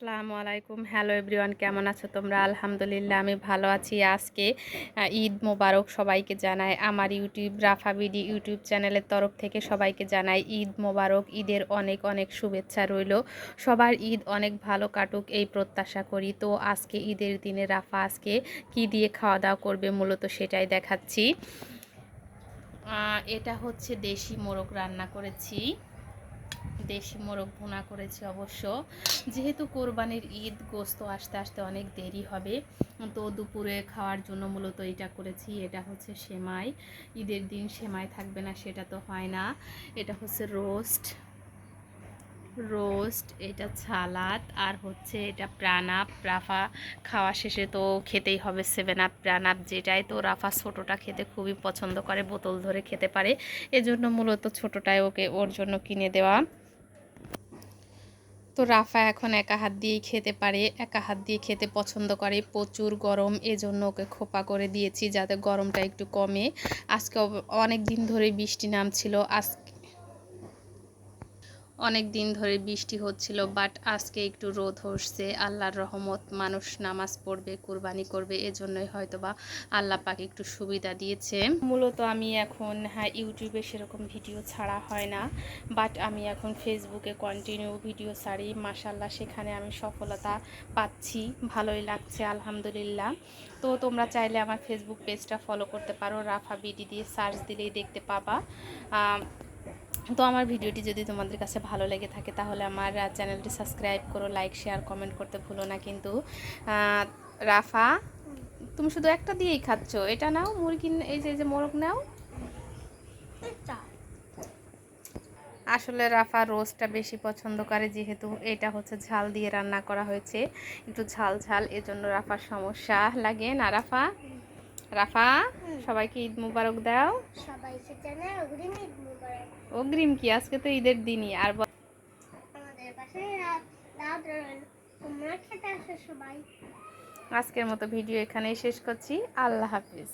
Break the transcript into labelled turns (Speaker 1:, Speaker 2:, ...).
Speaker 1: আসসালামু আলাইকুম। Hello everyone কেমন আছো তোমরা? আলহামদুলিল্লাহ, আমি ভালো আছি। আজকে ঈদ মোবারক সবাইকে জানাই। আমার ইউটিউব রাফা বিডি ইউটিউব চ্যানেলের তরফ থেকে সবাইকে জানাই, ঈদ মোবারক, ঈদের অনেক অনেক শুভেচ্ছা রইল। সবার ঈদ অনেক ভালো কাটুক এই প্রত্যাশা করি। তো আজকে ঈদের দিনে রাফা আজকে কি দিয়ে খাওয়া দাওয়া করবে মূলত সেটাই দেখাচ্ছি। এটা হচ্ছে দেশি মোরগ রান্না করেছি। দেশি মোরগ ভুনা করেছি অবশ্য। যেহেতু কোরবানির ঈদ গোস্ত আসতে আসতে অনেক দেরি হবে, তো দুপুরে খাওয়ার জন্য মূলত এটা করেছি, এটা হচ্ছে সেমাই। ঈদের দিন সেমাই থাকবে না, সেটা তো হয় না। এটা হচ্ছে রোস্ট রোস্ট, এটা ছালাদ আর হচ্ছে এটা প্রাণাপ। রাফা খাওয়া শেষে তো খেতেই হবে সেভেন আপ, প্রাণাপ যেটাই। তো রাফা ছোটোটা খেতে খুবই পছন্দ করে, বোতল ধরে খেতে পারে। এজন্য মূলত ছোটোটাই ওকে ওর জন্য কিনে দেওয়া। তো রাফা এখন একা হাত দিয়েই খেতে পারে, একা হাত দিয়ে খেতে পছন্দ করে। প্রচুর গরম, এজন্য ওকে খোপা করে দিয়েছি যাতে গরমটা একটু কমে। আজকে অনেক দিন ধরে বৃষ্টি নামছিল। আজ অনেক দিন ধরে বৃষ্টি হচ্ছিল বাট আজকে একটু রোদ হসছে আল্লাহর রহমত, মানুষ নামাজ পড়বে, কুরবানি করবে, এজন্যই হয়তোবা আল্লাহ পাক একটু সুবিধা দিয়েছে। মূলত আমি এখন হ্যাঁ ইউটিউবে সেরকম ভিডিও ছাড়া হয় না বাট আমি এখন ফেসবুকে কন্টিনিউ ভিডিও ছাড়ি। মাসাল্লাহ সেখানে আমি সফলতা পাচ্ছি, ভালোই লাগছে, আলহামদুলিল্লাহ। তো তোমরা চাইলে আমার ফেসবুক পেজটা ফলো করতে পারো, রাফা বিডি দিয়ে সার্চ দিলেই দেখতে পাবা। তো আমার ভিডিওটি যদি তোমাদের কাছে ভালো লেগে থাকে তাহলে আমার চ্যানেলটি সাবস্ক্রাইব করো লাইক শেয়ার কমেন্ট করতে ভুলো না কিন্তু। রাফা তুমি শুধু একটা দিয়েই খাচ্ছ। এটা নাও মুরগি এই যে এই যে মোরগ নাও। আসলে রাফা রোস্টটা বেশি পছন্দ করে যেহেতু এটা হচ্ছে ঝাল দিয়ে রান্না করা হয়েছে। একটু ঝাল ঝাল এজন্য রাফার সমস্যা লাগে না রাফা? রাফা সবাইকে ঈদ মুবারক দাও।
Speaker 2: সবাইকে জানাই অগ্রিম ঈদ মুবারক।
Speaker 1: অগ্রিম কি? আজকে তো ঈদের দিনই আর
Speaker 2: আমাদের পাশে রাত তোমরা খেতে আসো সবাই।
Speaker 1: আজকের মতো ভিডিও এখানেই শেষ করছি। আল্লাহ হাফিজ।